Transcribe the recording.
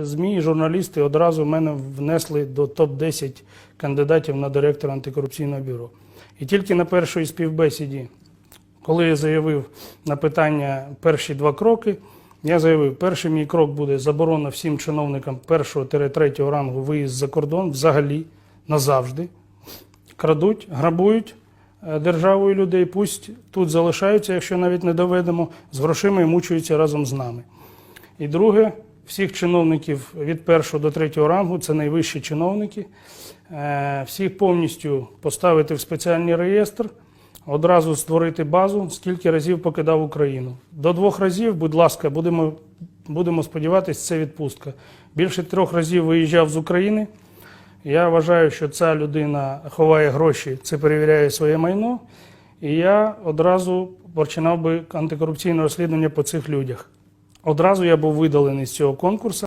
ЗМІ і журналісти одразу мене внесли до топ-10 кандидатів на директора антикорупційного бюро. І тільки на першій співбесіді, коли я заявив на питання перші два кроки, я заявив, перший мій крок буде заборона всім чиновникам першого-третього рангу виїзд за кордон взагалі назавжди. Крадуть, грабують е, державу і людей, пусть тут залишаються, якщо навіть не доведемо, з грошима і мучаються разом з нами. І друге, всіх чиновників від першого до третього рангу, це найвищі чиновники, е, всіх повністю поставити в спеціальний реєстр, одразу створити базу, скільки разів покидав Україну. До двох разів, будь ласка, будемо, будемо сподіватися, це відпустка. Більше трьох разів виїжджав з України. Я вважаю, що ця людина ховає гроші, це перевіряє своє майно. І я одразу починав би антикорупційне розслідування по цих людях. Одразу я був видалений з цього конкурсу.